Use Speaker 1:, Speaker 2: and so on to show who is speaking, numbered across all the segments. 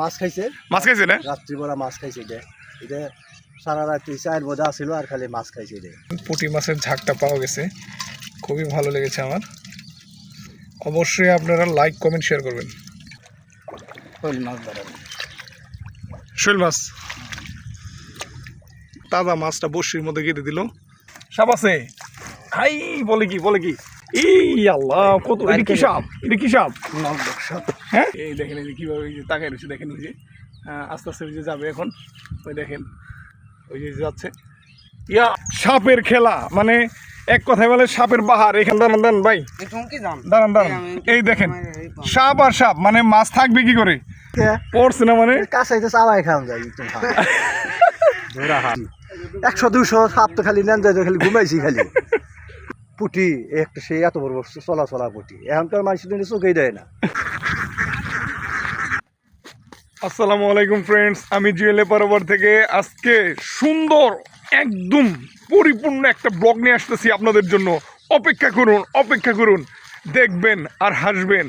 Speaker 1: মাছ খাইছে।
Speaker 2: মাছ খাইছে না?
Speaker 1: রাত্রিবেলা মাছ খাইছে এটা এটা সারা রাত্রি চায়ের মধ্যে আসিল আর খালি মাছ খাইছে এটা
Speaker 2: পুঁটি মাছের ঝাঁকটা পাওয়া গেছে। খুবই ভালো লেগেছে আমার। অবশ্যই আপনারা লাইক কমেন্ট শেয়ার করবেন।
Speaker 1: শৈল মাছ ধরেন
Speaker 2: শৈল মাছ? তাজা মাছটা বড়শির মধ্যে কেটে দিল। সাপ আছে হাই বলে কি বলে কি? এই আল্লাহ কত এটা কি সাপ? এটা কি সাপ? হ্যাঁ? এই দেখেন এই যে কীভাবে এই যে তাকাই রয়েছে দেখেন ওই যে আস্তে আস্তে ওই যে যাবে এখন। ওই দেখেন ওই যে যাচ্ছে। ইয়া! সাপের খেলা মানে এক কথায় বলে সাপের বাহার। এখানে দাঁড়ান দাঁড়ান ভাই। দাঁড়ান দাঁড়ান। এই দেখেন সাপ আর সাপ মানে মাছ থাকবে কি করে? পড়ছে না মানে?
Speaker 1: কাছাইতে চাওয়াই খাওয়া যায় একশো দুশো সাপ তো খালি নেন যায় খালি ঘুমাইছি খালি। পুটি, একটা সেই এত বড় চলা চলা পুটি। এখনকার মানুষ কিন্তু চোখেই দেয় না।
Speaker 2: আসসালামু আলাইকুম ফ্রেন্ডস আমি জুয়েলে পারোবার থেকে আজকে সুন্দর, একদম পরিপূর্ণ একটা ব্লগ নিয়ে আসতেছি আপনাদের জন্য। অপেক্ষা করুন অপেক্ষা করুন, দেখবেন আর হাসবেন।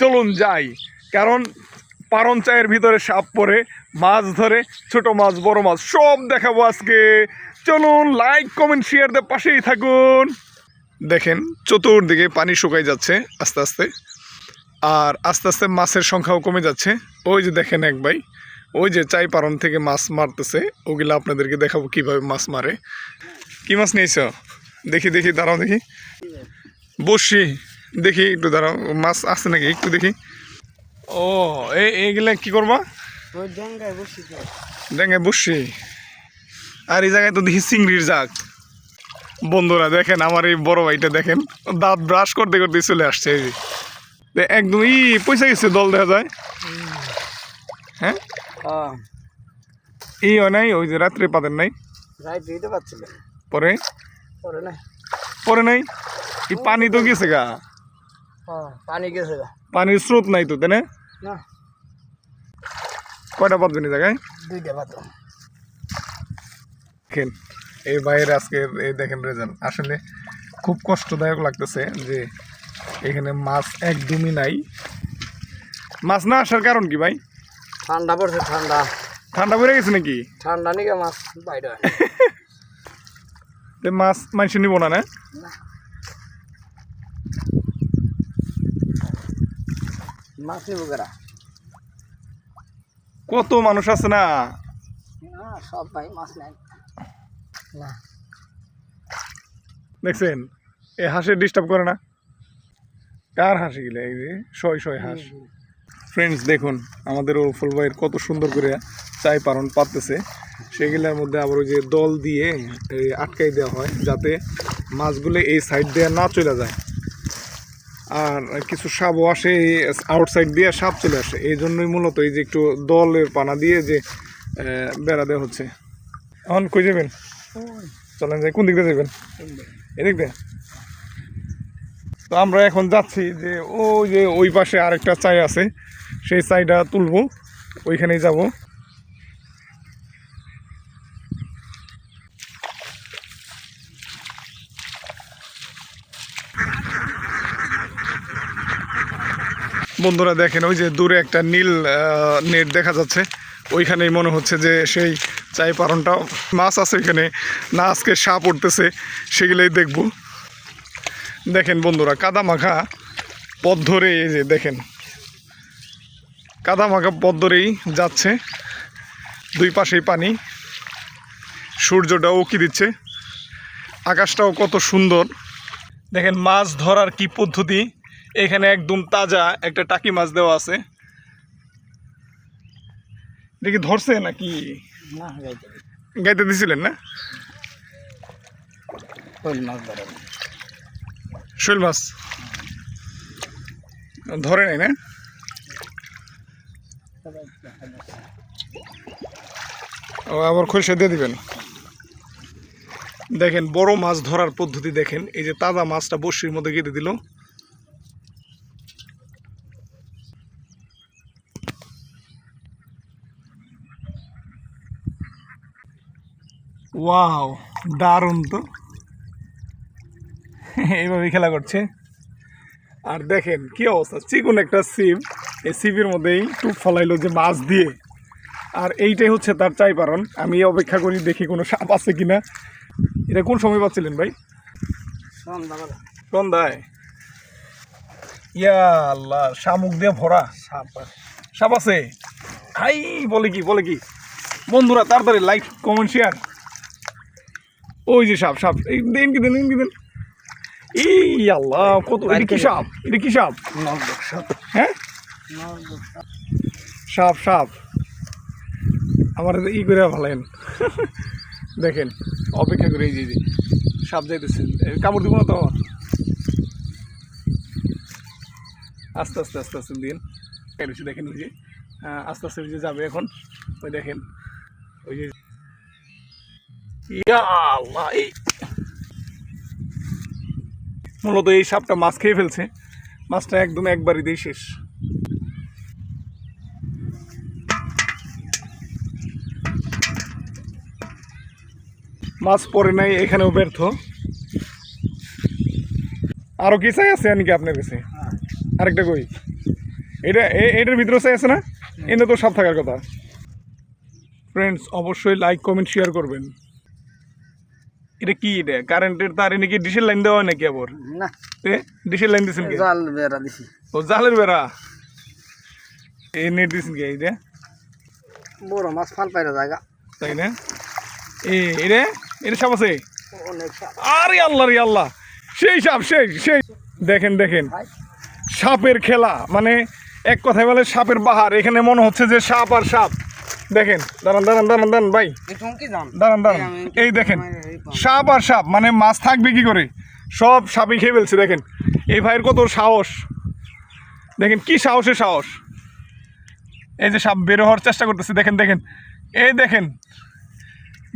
Speaker 2: চলুন যাই, কারণ পারন চায়ের ভিতরে সাপ পরে মাছ ধরে, ছোট মাছ, বড় মাছ, সব দেখাবো আজকে। চলুন লাইক কমেন্ট শেয়ার পাশেই থাকুন। দেখেন চতুর্দিকে পানি শুকাই যাচ্ছে আস্তে আস্তে। আর আস্তে আস্তে মাছের সংখ্যাও কমে যাচ্ছে। ওই যে দেখেন এক ভাই ওই যে চাই পারন থেকে মাছ মারতেছে। ওগুলো আপনাদেরকে দেখাবো কীভাবে মাছ মারে। কি মাছ নিয়েছ? দেখি দেখি দাঁড়াও দেখি। বসি দেখি একটু দাঁড়াও। মাছ আছে নাকি? একটু দেখি। ও এই এইগুলা কি করবা? দেখে বসি আর এই জায়গায় তো দেখি চিংড়ির জাগ বন্ধুরা দেখেন আমার এই বড় ভাইটা দেখেন দাঁত ব্রাশ করতে করতে চলে আসছে এই যে। একদম ই পয়সা গেছে দল দেখা যায়। হ্যাঁ? এই হয় নাই ওই যে রাত্রে পাতেন নাই? পরে?
Speaker 1: পরে
Speaker 2: নাই। এই পানি তো গেছে গা।
Speaker 1: পানি গেছে গা।
Speaker 2: পানির স্রোত নাই তো তাই না? কয়টা পাতবেন এই জায়গায়?
Speaker 1: দুইটা
Speaker 2: এই বাইরে আজকে এই দেখেন রেজাল্ট। আসলে খুব কষ্টদায়ক লাগতেছে যে এখানে মাছ একদমই নাই। মাছ না আসার কারণ কি ভাই?
Speaker 1: ঠান্ডা পড়ছে ঠান্ডা।
Speaker 2: ঠান্ডা পড়ে গেছে নাকি?
Speaker 1: ঠান্ডা নিকে মাছ বাইরে
Speaker 2: মাছ মানুষ নিব না না?
Speaker 1: মাছ নিব কেরা?
Speaker 2: কত মানুষ আছে না?
Speaker 1: না সব ভাই মাছ নাই। না।
Speaker 2: দেখছেন এ হাঁসের ডিস্টার্ব করে না? কার হাসি গেলে এই যে? শয় শয় হাঁস। ফ্রেন্ডস দেখুন আমাদের ওরফুল ভাইয়ের কত সুন্দর করে চাই পালন পাততেছে সেগুলোর মধ্যে আবার ওই যে দল দিয়ে আটকাই দেওয়া হয় যাতে মাছগুলো এই সাইড দিয়ে না চলে যায়। আর কিছু সাপও আসে এই আউটসাইড দিয়ে সাপ চলে আসে। এই জন্যই মূলত এই যে একটু দলের পানা দিয়ে যে বেড়া দেওয়া হচ্ছে। এখন কই যাবেন? চলেন যাই, কোন দিক দিয়ে যাবেন? এদিক দিয়ে। তো আমরা এখন যাচ্ছি যে ওই যে ওই পাশে আরেকটা চাই আছে, সেই চাইটা তুলবো, ওইখানেই যাব। বন্ধুরা দেখেন, ওই যে দূরে একটা নীল নেট দেখা যাচ্ছে। ওইখানেই মনে হচ্ছে যে সেই চাই পারনটা মাছ আছে ওইখানে। না, আজকে সাপ উঠতেছে, সেগুলোই দেখব। দেখেন বন্ধুরা কাদা মাখা পথ ধরে এই যে দেখেন। কাদা মাখা পথ ধরেই যাচ্ছে, দুই পাশেই পানি। সূর্যটাও উকি দিচ্ছে। আকাশটাও কত সুন্দর। দেখেন মাছ ধরার কি পদ্ধতি? এখানে একদম তাজা একটা টাকি মাছ দেওয়া আছে। দেখি ধরছে নাকি?
Speaker 1: না
Speaker 2: গাইতে দিছিলেন না?
Speaker 1: শৈল মাছ ধরেন
Speaker 2: শৈল মাছ? ধরে নাই না? ও আবার খোলসা দিয়ে দিবেন। দেখেন বড় মাছ ধরার পদ্ধতি দেখেন। এই যে তাজা মাছটা বড়শির মধ্যে কেটে দিল। ওয়াও দারুণ তো। এইভাবে খেলা করছে। আর দেখেন কি অবস্থা? চিকুন একটা সিপ এই সিবির মধ্যেই টুপ ফলাইলো যে মাছ দিয়ে। আর এইটাই হচ্ছে তার চাই পারণ আমি অপেক্ষা করি দেখি কোনো সাপ আছে কিনা। এটা কোন সময় পাচ্ছিলেন ভাই? সন্ধ্যায়? ইয়া আল্লাহ শামুক দিয়ে ভরা। সাপ সাপ আছে? খাই বলে কি বলে কি? বন্ধুরা তাড়াতাড়ি লাইক কমেন্ট শেয়ার ওই যে সাপ সাপ। দিন কি দিন কি দিন। এই আল্লাহ, কত এটা কি সাপ? এটা কি সাপ? হ্যাঁ? সাপ সাপ। আমার ই করে ভালেন দেখেন, অপেক্ষা করে এই যে সাপ যাইতেছে। কামড় দিব না তো আস্তে আস্তে আস্তে আস্তে দিন। দেখেন ওই যে আস্তে আস্তে যে যাবে এখন। ওই দেখেন, ওই যে ইয়া আল্লাহ, এই মূলত এই সাপটা মাছ খেয়ে ফেলছে। মাছটা একদম একবারিতেই শেষ। মাছ পড়ে নাই, এখানেও ব্যর্থ। আরও কি চাই আছে নাকি আপনার কাছে? আরেকটা কই? এটা এটার ভিতরে চাই আছে না? এনে তো সব থাকার কথা। ফ্রেন্ডস অবশ্যই লাইক কমেন্ট শেয়ার করবেন। এটা কি এটা? কারেন্টের তার নাকি ডিশের লাইন দেওয়া নাকি আবার?
Speaker 1: না।
Speaker 2: ডিশের লাইন দিয়েছেন কি?
Speaker 1: জাল বেড়া দিছি।
Speaker 2: ও জালের বেড়া? এই নেট দিয়েছেন কি
Speaker 1: বড় মাছ ফাল পাইরা জায়গা।
Speaker 2: তাই না? এ এটা? এটা সাপ আছে? আরে আল্লাহ রে আল্লাহ। সেই সাপ সেই সেই। দেখেন দেখেন। সাপের খেলা মানে এক কথায় বলে সাপের বাহার। এখানে মনে হচ্ছে যে সাপ আর সাপ। দেখেন দাঁড়ান দাঁড়ান দাঁড়ান দাঁড়ান ভাই। দাঁড়ান দাঁড়ান। এই দেখেন সাপ আর সাপ মানে মাছ থাকবে কি করে? সব সাপই খেয়ে ফেলছে দেখেন। এই ভাইয়ের কত সাহস। দেখেন কি সাহসের সাহস। এই যে সাপ বের হওয়ার চেষ্টা করতেছে দেখেন দেখেন। এই দেখেন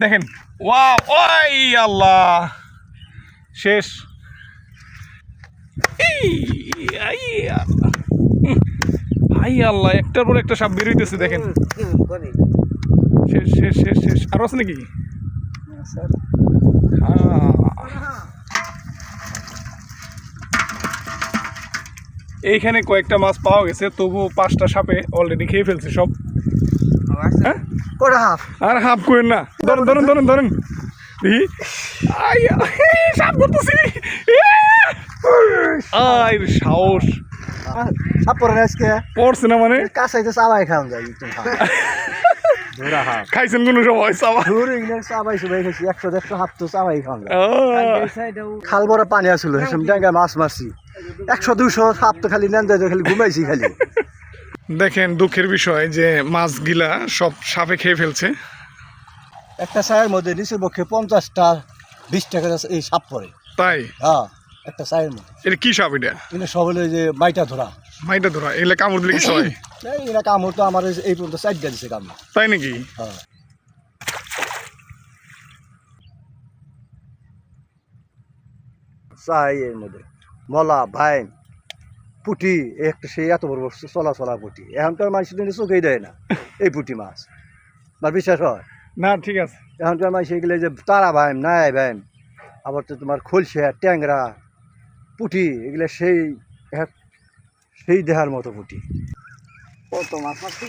Speaker 2: দেখেন। ওয়া ওই আল্লাহ। শেষ। এই, আল্লাহ। আই আল্লাহ একটার পর একটা সাপ বেরোইতেছে দেখেন। শেষ শেষ শেষ শেষ। আরও আছে নাকি? আহ। এইখানে কয়েকটা মাছ পাওয়া গেছে তবু পাঁচটা সাপে অলরেডি খেয়ে ফেলছে সব। হ্যাঁ?
Speaker 1: হাফ?
Speaker 2: আর হাফ করেন না। ধরেন ধরেন ধরেন ধরেন। সাপ করতেছি আই সাহস। পড়ছে না মানে?
Speaker 1: কাছাইতে চাবাই খাওয়া যায় একটু ধরা
Speaker 2: খাইছেন কোনো সময় সাবা
Speaker 1: ধরে চাবাই সবাই খাইছি একশো দেড়শো তো চাবাই খাওয়া খাল বড় পানি আসলো হেসম মাছ মারছি। একশো দুশো সাপ তো খালি নেন খালি ঘুমাইছি খালি।
Speaker 2: দেখেন দুঃখের বিষয় যে মাছগুলা সব সাপে খেয়ে ফেলছে।
Speaker 1: একটা চায়ের মধ্যে নিচের পক্ষে পঞ্চাশটা বিশ টাকা এই সাপ পড়ে।
Speaker 2: তাই?
Speaker 1: হ্যাঁ। একটা চায়ের মধ্যে।
Speaker 2: এটা কি সাপ এটা?
Speaker 1: কিন্তু সব হলো যে মাইটা ধরা।
Speaker 2: মাইটা ধরা এগুলা কামড় দিলে কি হয়
Speaker 1: এই এরা কামড় তো আমার এই- এই পর্যন্ত চারটা দিছে কামড়।
Speaker 2: তাই নাকি?
Speaker 1: হ্যাঁ। চাই এর মধ্যে। মলা ভাইন পুটি একটা সেই এত বড় বড় চলা চলা পুটি। এখনকার মানুষের জন্য চোখেই দেয় না এই পুটি মাছ। আমার বিশ্বাস হয়?
Speaker 2: না ঠিক আছে।
Speaker 1: এখনকার মানুষ এগুলো যে তারা ভাইম নাই ভাইম আবার তো তোমার খোলসা ট্যাংরা পুটি এগুলো সেই এক- সেই দেহার মতো পুটি। কত মাছ মারছি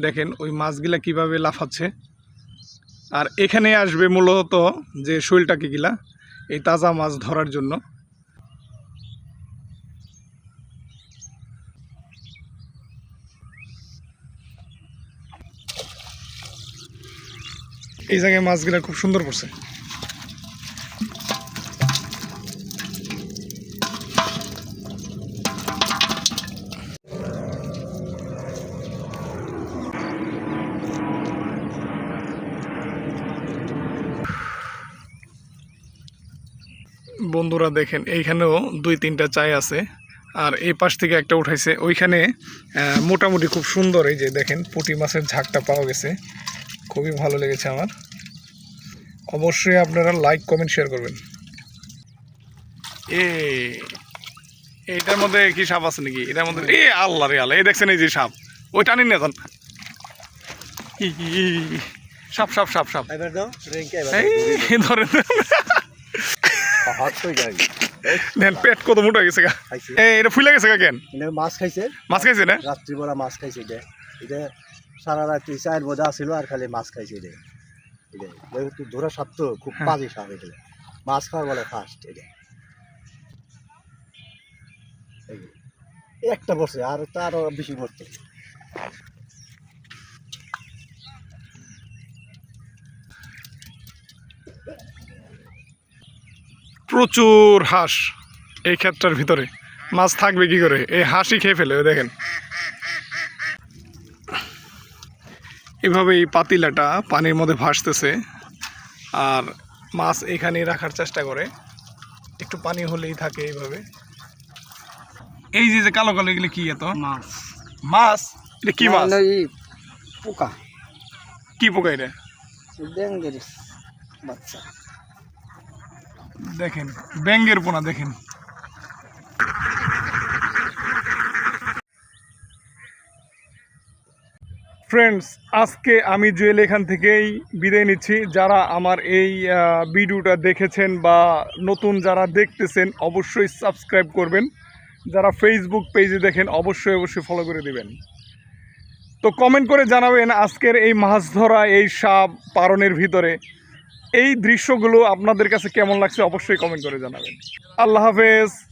Speaker 2: দেখেন ওই মাছগুলা কীভাবে লাফাচ্ছে। আর এখানে আসবে মূলত যে শৈলটাকে গিলা এই তাজা মাছ ধরার জন্য। এই জায়গায় মাছগুলা খুব সুন্দর পড়ছে। বন্ধুরা দেখেন এইখানেও দুই তিনটা চাই আছে। আর এই পাশ থেকে একটা উঠাইছে। ওইখানে মোটামুটি খুব সুন্দর এই যে দেখেন পুঁটি মাছের ঝাঁকটা পাওয়া গেছে। খুবই ভালো লেগেছে আমার। অবশ্যই আপনারা লাইক কমেন্ট শেয়ার করবেন। এ এইটার মধ্যে কি সাপ আছে নাকি? এটার মধ্যে এ আল্লাহ রে আল্লাহ এই দেখছেন এই যে সাপ। ওই টানিন না এখন। সাপ সাপ সাপ সাপ। এই ধরেন। দেন পেট কত মোটা গেছে গা। এটা ফুলে গেছে গা কেন?
Speaker 1: মাছ খাইছে।
Speaker 2: মাছ খাইছে না?
Speaker 1: রাত্রিবেলা মাছ খাইছে এটা এটা সারা রাত্রি চায়ের আসিল আর খালি মাছ খাইছে এটা এটা ধরা খুব। বাজে সাপ এটা মাছ খাওয়ার বলে ফার্স্ট এটা একটা বসে আর তারও বেশি বসছে
Speaker 2: প্রচুর হাঁস এই ক্ষেতটার ভিতরে। মাছ থাকবে কি করে? এই হাঁসই খেয়ে ফেলে দেখেন। এভাবে এই পাতিলাটা পানির মধ্যে ভাসতেছে আর মাছ এখানেই রাখার চেষ্টা করে। একটু পানি হলেই থাকে এইভাবে। এই যে যে কালো কালো এগুলো কি এত?
Speaker 1: মাছ।
Speaker 2: মাছ? এটা কি মাছ?
Speaker 1: পোকা।
Speaker 2: কি পোকা এটা?
Speaker 1: বাচ্চা।
Speaker 2: দেখেন ব্যাঙ্গের পোনা, দেখেন। ফ্রেন্ডস আজকে আমি জুয়েল এখান থেকেই বিদায় নিচ্ছি। যারা আমার এই ভিডিওটা দেখেছেন বা নতুন যারা দেখতেছেন, অবশ্যই সাবস্ক্রাইব করবেন। যারা ফেসবুক পেজে দেখেন, অবশ্যই অবশ্যই ফলো করে দিবেন। তো কমেন্ট করে জানাবেন আজকের এই মাছ ধরা, এই সাপ পারনের ভিতরে। এই দৃশ্যগুলো আপনাদের কাছে কেমন লাগছে অবশ্যই কমেন্ট করে জানাবেন। আল্লাহ হাফেজ।